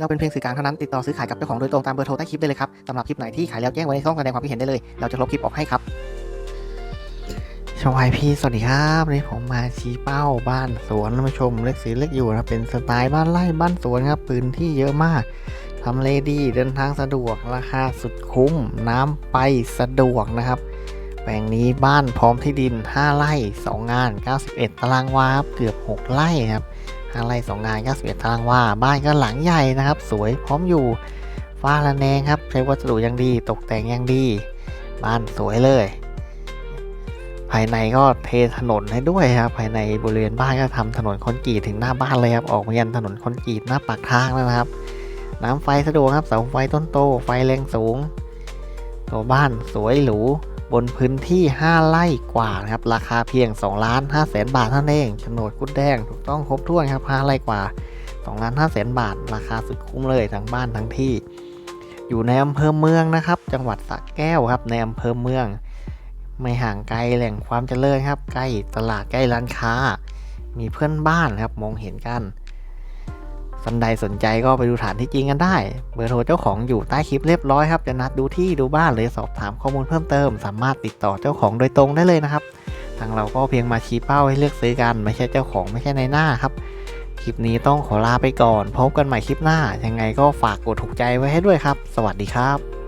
เราเป็นเพียงสื่อกลางเท่านั้นติดต่อซื้อขายกับเจ้าของโดยตรงตามเบอร์โทรใต้คลิปได้เลยครับสำหรับคลิปไหนที่ขายแล้วแจ้งไว้ในช่องแสดงความคิดเห็นได้เลย เราจะลบคลิปออกให้ครับชวายพี่สวัสดีครับวันนี้ผมมาชี้เป้าบ้านสวนท่าชมเล็กสีเล็กอยู่นะเป็นสไตล์บ้านไร่บ้านสวนครับพื้นที่เยอะมากทำเลดีเดินทางสะดวกราคาสุดคุ้ม น้ำไปสะดวกนะครับแปลงนี้บ้านพร้อมที่ดิน 5 ไร่ 2 งาน 91 ตารางวาครับเกือบ 6 ไร่ครับ 5ไร่2งงาน91ตารางวาบ้านก็หลังใหญ่นะครับ สวยพร้อมอยู่ฟ้าละแนงครับ ใช้วัสดุย่างดี ตกแต่งย่างดี บ้านสวยเลย ภายในก็เทถนนให้ด้วยครับ ภายในบริเวณบ้านก็ทำถนนคอนกรีตถึงหน้าบ้านเลยครับ ออกมายันถนนคอนกรีตหน้าปากทางแล้วนะครับ น้ำไฟสะดวกครับ เสาไฟต้นโต ไฟแรงสูง ตัวบ้านสวยหรู บนพื้นที่ 5 ไร่กว่านะครับ ราคาเพียง2ล้าน5แสนบาทเท่านั้นเองโฉนดกุดแดงถูกต้องครบถ้วนครับ5ไร่กว่า2ล้าน5แสนบาท ราคาสุดคุ้มเลยทั้งบ้านทั้งที่ อยู่ในอำเภอเมืองนะครับ จังหวัดสระแก้วครับในอำเภอเมือง ไม่ห่างไกลแหล่งความเจริญครับ ใกล้ตลาดใกล้ร้านค้า มีเพื่อนบ้านครับมองเห็นกัน สันใดสนใจก็ไปดูฐานที่จริงกันได้ เบอร์โทรเจ้าของอยู่ใต้คลิปเรียบร้อยครับ จะนัดดูที่ดูบ้านหรือสอบถามข้อมูลเพิ่มเติม สามารถติดต่อเจ้าของโดยตรงได้เลยนะครับ ทางเราก็เพียงมาชี้เป้าให้เลือกซื้อกัน ไม่ใช่เจ้าของไม่ใช่ในหน้าครับ คลิปนี้ต้องขอลาไปก่อน พบกันใหม่คลิปหน้า ยังไงก็ฝากกดถูกใจไว้ให้ด้วยครับ สวัสดีครับ